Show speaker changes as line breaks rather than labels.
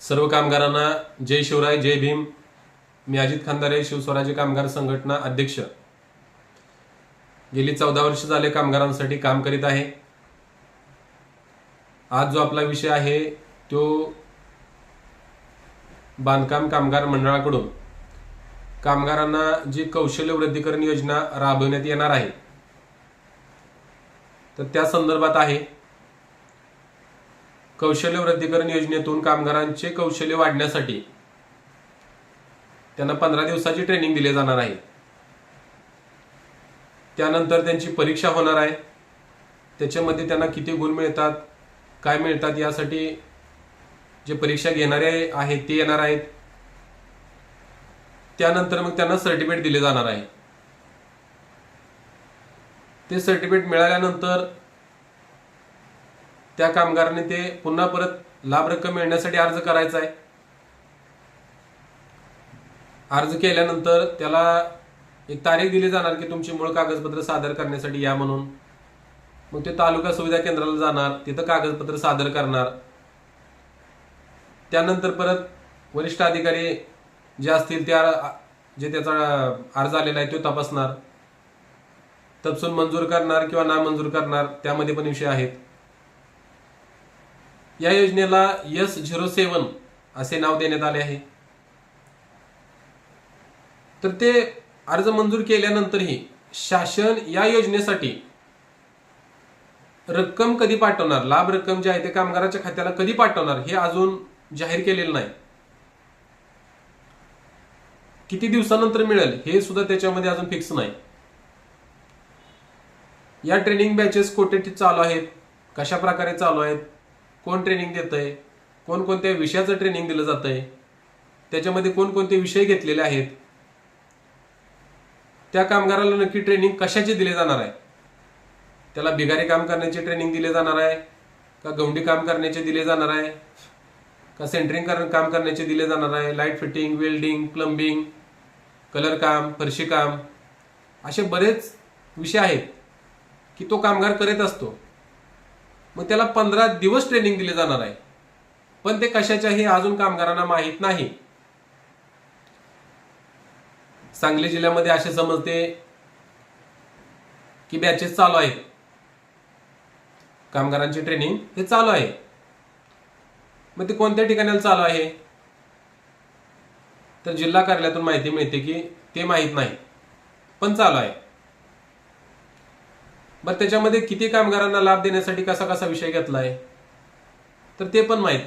सर्व कामगारांना जय शिवराय जय भीम. मी अजित खांदारे शिवस्वराज्य कामगार संघटना अध्यक्ष. गेली चौदा वर्ष झाले कामगारांसाठी काम करीत आहे. आज जो आपला विषय आहे तो बांधकाम कामगार मंडळाकडून. कामगारांना जी कौशल्य वृद्धीकरण योजना राबवण्यात येणार आहे तर त्या संदर्भात आहे कौशल्य वृद्धीकरण योजनेतून कामगारांचे कौशल्य वाढण्यासाठी त्यांना पंधरा दिवसाची ट्रेनिंग दिली जाणार आहे. त्यानंतर त्यांची परीक्षा होणार आहे. त्याच्यामध्ये त्यांना किती गुण मिळतात काय मिळतात यासाठी जे परीक्षा घेणारे आहेत ते येणार आहेत. त्यानंतर मग त्यांना सर्टिफिकेट दिले जाणार आहे. ते सर्टिफिकेट मिळाल्यानंतर त्या कामगाराने ते पुन्हा परत लाभ रक्कम मिळण्यासाठी अर्ज करायचा आहे. अर्ज केल्यानंतर त्याला एक तारीख दिली जाणार की तुमची मूळ कागदपत्र सादर करण्यासाठी या म्हणून. मग ते तालुका सुविधा केंद्राला जाणार तिथं कागदपत्र सादर करणार. त्यानंतर परत वरिष्ठ अधिकारी जे असतील त्या जे त्याचा अर्ज आलेला आहे तो तपासणार. तपसून मंजूर करणार किंवा नामंजूर करणार त्यामध्ये पण विषय आहेत. या योजनेला यस झिरो सेवन असे नाव देण्यात आले आहे. तर ते अर्ज मंजूर केल्यानंतरही शासन या योजनेसाठी रक्कम कधी पाठवणार लाभ रक्कम जी आहे ते कामगाराच्या खात्याला कधी पाठवणार हे अजून जाहीर केलेलं नाही. किती दिवसानंतर मिळेल हे सुद्धा त्याच्यामध्ये अजून फिक्स नाही. या ट्रेनिंग बॅचेस कोठे चालू आहेत कशा प्रकारे चालू आहेत कोण ट्रेनिंग देत आहे कोणकोणत्या विषयाचं ट्रेनिंग दिलं जात आहे त्याच्यामध्ये कोणकोणते विषय घेतलेले आहेत? त्या कामगाराला नक्की ट्रेनिंग कशाचे दिले जाणार आहे? त्याला बिगारी काम करण्याचे ट्रेनिंग दिले जाणार आहे? का गवंडी काम करण्याचे दिले जाणार आहे? का सेंटरिंग काम करण्याचे दिले जाणार आहे? Light fitting welding plumbing colour काम फरशी काम असे बरेच विषय आहेत की तो कामगार करत असतो. मग त्याला पंधरा दिवस ट्रेनिंग दिले जाणार आहे. पण ते कशाच्याही अजून कामगारांना माहीत नाही. सांगली जिल्ह्यामध्ये असे समजते की बॅचेस चालू आहेत. कामगारांची ट्रेनिंग हे चालू आहे. मग ते कोणत्या ठिकाणाला चालू आहे? तर जिल्हा कार्यालयातून माहिती मिळते की ते माहीत नाही पण चालू आहे. बरं त्याच्यामध्ये किती कामगारांना लाभ देण्यासाठी कसा कसा विषय घेतलाय? तर ते पण माहीत